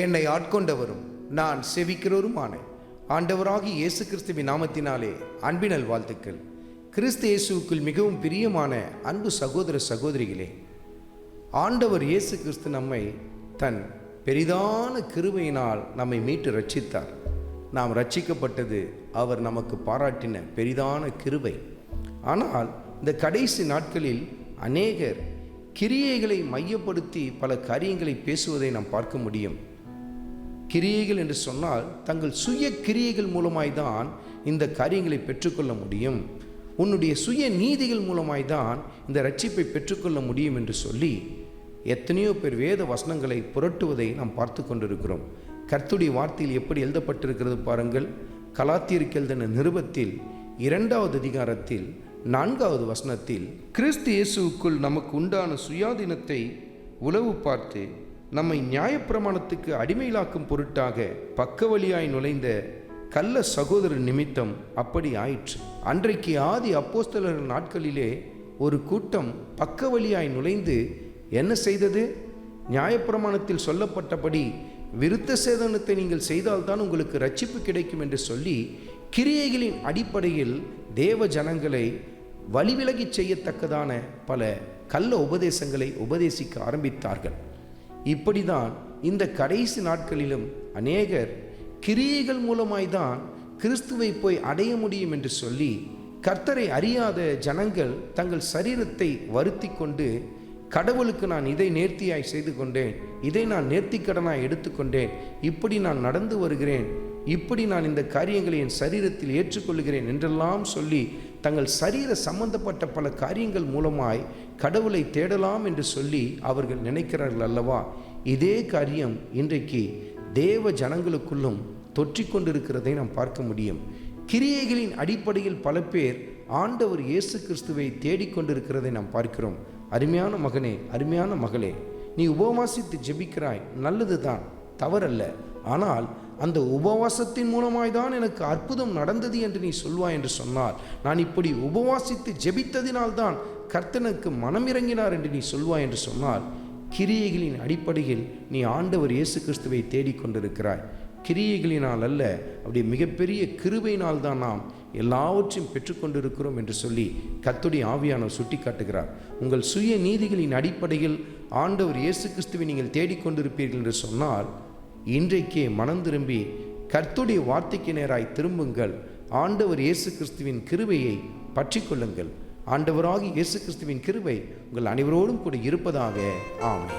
என்னை ஆட்கொண்டவரும் நான் செவிக்கிறவருமான ஆண்டவராகி இயேசு கிறிஸ்துவின் நாமத்தினாலே அன்பினல் வாழ்த்துக்கள் கிறிஸ்து இயேசுவுக்குள் மிகவும் பிரியமான அன்பு சகோதர சகோதரிகளே ஆண்டவர் இயேசு கிறிஸ்து நம்மை தன் பெரிதான கிருபையினால் நம்மை மீட்டு ரட்சித்தார் நாம் ரட்சிக்கப்பட்டது அவர் நமக்கு பாராட்டின பெரிதான கிருபை. ஆனால் இந்த கடைசி நாட்களில் அநேகர் கிரியைகளை மையப்படுத்தி பல காரியங்களை பேசுவதை நாம் பார்க்க முடியும். கிரியைகள் என்று சொன்னால் தங்கள் சுய கிரியைகள் மூலமாய் தான் இந்த காரியங்களை பெற்றுக்கொள்ள முடியும். உன்னுடைய சுய நீதிகள் மூலமாய் தான் இந்த ரட்சிப்பை பெற்றுக்கொள்ள முடியும் என்று சொல்லி எத்தனையோ பேர் வேத வசனங்களை புரட்டுவதை நாம் பார்த்து கொண்டிருக்கிறோம். கர்த்துடைய வார்த்தையில் எப்படி எழுதப்பட்டிருக்கிறது பாருங்கள். கலாத்தியருக்கு எழுதின நிருபத்தில் இரண்டாவது அதிகாரத்தில் நான்காவது வசனத்தில் கிறிஸ்து இயேசுவுக்குள் நமக்கு உண்டான சுயாதீனத்தை உளவு பார்த்து நம்மை நியாயப்பிரமாணத்துக்கு அடிமையிலாக்கும் பொருட்டாக பக்கவழியாய் நுழைந்த கள்ள சகோதரர் நிமித்தம் அப்படி ஆயிற்று. அன்றைக்கு ஆதி அப்போஸ்தலர் நாட்களிலே ஒரு கூட்டம் பக்கவழியாய் நுழைந்து என்ன செய்தது? நியாயப்பிரமாணத்தில் சொல்லப்பட்டபடி விருத்த சேதனத்தை நீங்கள் செய்தால்தான் உங்களுக்கு ரட்சிப்பு கிடைக்கும் என்று சொல்லி கிரியைகளின் அடிப்படையில் தேவ ஜனங்களை வழிவிலகிச் செய்யத்தக்கதான பல கள்ள உபதேசங்களை உபதேசிக்க ஆரம்பித்தார்கள். இப்படிதான் இந்த கடைசி நாட்களிலும் அநேகர் கிரியைகள் மூலமாய்தான் கிறிஸ்துவை போய் அடைய முடியும் என்று சொல்லி கர்த்தரை அறியாத ஜனங்கள் தங்கள் சரீரத்தை வருத்தி கொண்டு கடவுளுக்கு நான் இதை நேர்த்தியாய் செய்து கொண்டேன். இதை நான் நேர்த்திக்கடனாய் எடுத்துக்கொண்டேன் இப்படி நான் நடந்து வருகிறேன். இப்படி நான் இந்த காரியங்களை என் சரீரத்தில் ஏற்றுக்கொள்கிறேன் என்றெல்லாம் சொல்லி தங்கள் சரீர சம்பந்தப்பட்ட பல காரியங்கள் மூலமாய் கடவுளை தேடலாம் என்று சொல்லி அவர்கள் நினைக்கிறார்கள் அல்லவா? இதே காரியம் இன்றைக்கு தேவ ஜனங்களுக்குள்ளும் தொற்றிக்கொண்டிருக்கிறதை நாம் பார்க்க முடியும். கிரியைகளின் அடிப்படையில் பல பேர் ஆண்டவர் இயேசு கிறிஸ்துவை தேடிக்கொண்டிருக்கிறதை நாம் பார்க்கிறோம். அருமையான மகனே அருமையான மகளே நீ உபவாசித்து ஜெபிக்கிறாய் நல்லதுதான் தவறல்ல. ஆனால் அந்த உபவாசத்தின் மூலமாய் தான் எனக்கு அற்புதம் நடந்தது என்று நீ சொல்வாய் என்று சொன்னார் நான் இப்படி உபவாசித்து ஜெபித்ததினால்தான் கர்த்தனுக்கு மனம் இறங்கினார் என்று நீ சொல்வாய் என்று சொன்னார் கிரியைகளின் அடிப்படையில் நீ ஆண்டவர் இயேசு கிறிஸ்துவை தேடிக்கொண்டிருக்கிறாய் கிரியைகளினால் அல்ல அப்படி மிகப்பெரிய கிருபையினால் தான் நாம் எல்லாவற்றையும் பெற்றுக்கொண்டிருக்கிறோம் என்று சொல்லி கத்துடைய ஆவியானவர் சுட்டி காட்டுகிறார் உங்கள் சுய நீதிகளின் அடிப்படையில் ஆண்டவர் இயேசு கிறிஸ்துவை நீங்கள் தேடிக்கொண்டிருப்பீர்கள் என்று சொன்னால் இன்றைக்கே மனம் திரும்பி கர்த்துடைய வார்த்தைக்கு நேராய் திரும்புங்கள். ஆண்டவர் இயேசு கிறிஸ்துவின் கிருபையை பற்றி கொள்ளுங்கள். ஆண்டவராகி இயேசு கிறிஸ்துவின் கிருபை உங்கள் அனைவரோடும் கூட இருப்பதாக. ஆமே